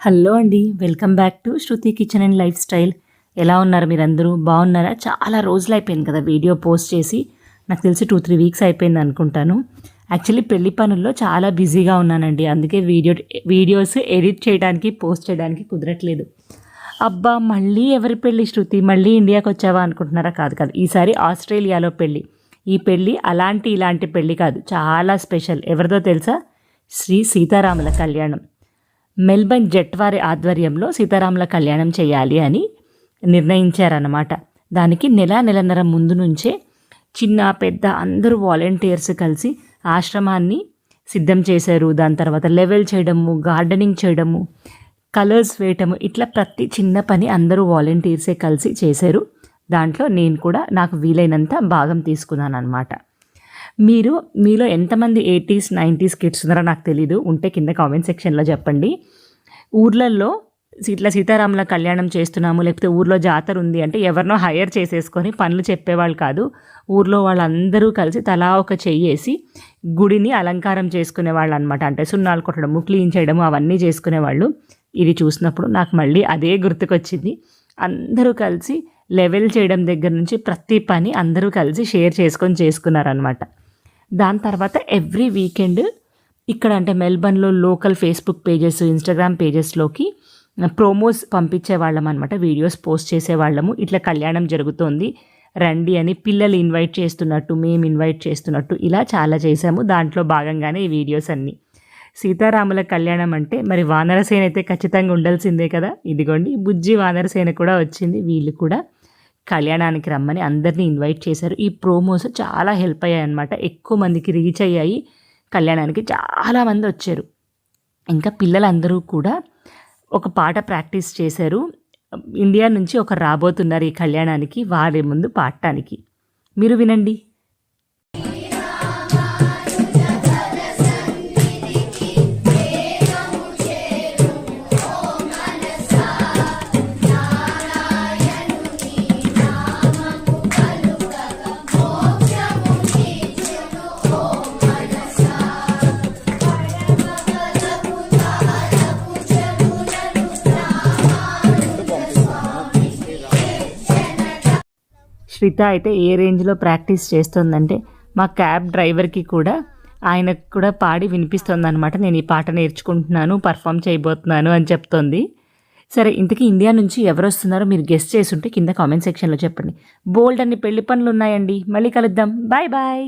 Hello అండి welcome back to Shruti kitchen and lifestyle. ఎలా ఉన్నారు మీరందరూ? బాగున్నారా? చాలా రోజులు అయిపోయింది కదా వీడియో పోస్ట్ చేసి. నాకు తెలిసి టూ త్రీ వీక్స్ అయిపోయింది అనుకుంటాను. యాక్చువల్లీ పెళ్ళి పనుల్లో చాలా బిజీగా ఉన్నానండి. అందుకే వీడియో వీడియోస్ ఎడిట్ చేయడానికి పోస్ట్ చేయడానికి కుదరట్లేదు. అబ్బా మళ్ళీ ఎవరి పెళ్ళి శృతి? మళ్ళీ ఇండియాకి వచ్చావా అనుకుంటున్నారా? కాదు కాదు. ఈసారి ఆస్ట్రేలియాలో పెళ్ళి ఈ పెళ్ళి అలాంటి ఇలాంటి పెళ్ళి కాదు. చాలా స్పెషల్. ఎవరిదో తెలుసా? శ్రీ సీతారాముల కళ్యాణం. మెల్బర్న్ జెట్ వారి ఆధ్వర్యంలో సీతారాముల కళ్యాణం చేయాలి అని నిర్ణయించారన్నమాట. దానికి నెల నెలన్నర ముందు నుంచే చిన్న పెద్ద అందరూ వాలంటీర్స్ కలిసి ఆశ్రమాన్ని సిద్ధం చేశారు. దాని తర్వాత లెవెల్ చేయడము గార్డెనింగ్ చేయడము కలర్స్ వేయటము ఇట్లా ప్రతి చిన్న పని అందరూ వాలంటీర్సే కలిసి చేశారు. దాంట్లో నేను కూడా నాకు వీలైనంత భాగం తీసుకున్నాను అనమాట మీరు మీలో ఎంతమంది ఎయిటీస్ నైంటీస్ కిడ్స్ ఉన్నారో నాకు తెలీదు. ఉంటే కింద కామెంట్ సెక్షన్లో చెప్పండి. ఊర్లల్లో ఇట్లా సీతారాముల కళ్యాణం చేస్తున్నాము లేకపోతే ఊర్లో జాతర ఉంది అంటే ఎవరినో హైయర్ చేసేసుకొని పనులు చెప్పేవాళ్ళు కాదు. ఊర్లో వాళ్ళందరూ కలిసి తలా ఒక చెయ్యేసి గుడిని అలంకారం చేసుకునేవాళ్ళు అనమాట అంటే సున్నాలు కొట్టడము క్లీన్ చేయడము అవన్నీ చేసుకునేవాళ్ళు. ఇది చూసినప్పుడు నాకు మళ్ళీ అదే గుర్తుకొచ్చింది. అందరూ కలిసి లెవెల్ చేయడం దగ్గర నుంచి ప్రతి పని అందరూ కలిసి షేర్ చేసుకొని చేసుకున్నారనమాట దాని తర్వాత ఎవ్రీ వీకెండ్ ఇక్కడ అంటే మెల్బర్న్లో లోకల్ ఫేస్బుక్ పేజెస్ ఇన్స్టాగ్రామ్ పేజెస్లోకి ప్రోమోస్ పంపించేవాళ్ళం అనమాట వీడియోస్ పోస్ట్ చేసేవాళ్ళము. ఇట్లా కళ్యాణం జరుగుతోంది. రండి అని పిల్లలు ఇన్వైట్ చేస్తున్నట్టు మేము ఇన్వైట్ చేస్తున్నట్టు ఇలా చాలా చేసాము దాంట్లో భాగంగానే ఈ వీడియోస్ అన్నీ. సీతారాముల కళ్యాణం అంటే మరి వానరసేన అయితే ఖచ్చితంగా ఉండాల్సిందే కదా? ఇదిగోండి బుజ్జి వానరసేన కూడా వచ్చింది వీళ్ళు కూడా. కళ్యాణానికి రమ్మని అందరినీ ఇన్వైట్ చేశారు. ఈ ప్రోమోస్ చాలా హెల్ప్ అయ్యాయి అనమాట ఎక్కువ మందికి రీచ్ అయ్యాయి. కళ్యాణానికి చాలామంది వచ్చారు. ఇంకా పిల్లలందరూ కూడా ఒక పాట ప్రాక్టీస్ చేశారు. ఇండియా నుంచి ఒక రాబోతున్నారు ఈ కళ్యాణానికి వారి ముందు పాడటానికి. మీరు వినండి. శ్రిత అయితే ఏ రేంజ్లో ప్రాక్టీస్ చేస్తుందంటే మా క్యాబ్ డ్రైవర్కి కూడా ఆయనకు కూడా పాడి వినిపిస్తుంది అనమాట నేను ఈ పాట నేర్చుకుంటున్నాను పర్ఫామ్ చేయబోతున్నాను అని చెప్తోంది. సరే ఇంతకీ ఇండియా నుంచి ఎవరు వస్తున్నారో మీరు గెస్ట్ చేసి ఉంటే కింద కామెంట్ సెక్షన్లో చెప్పండి. బోల్డ్ అన్ని పెళ్ళి పనులు ఉన్నాయండి మళ్ళీ కలుద్దాం. Bye bye.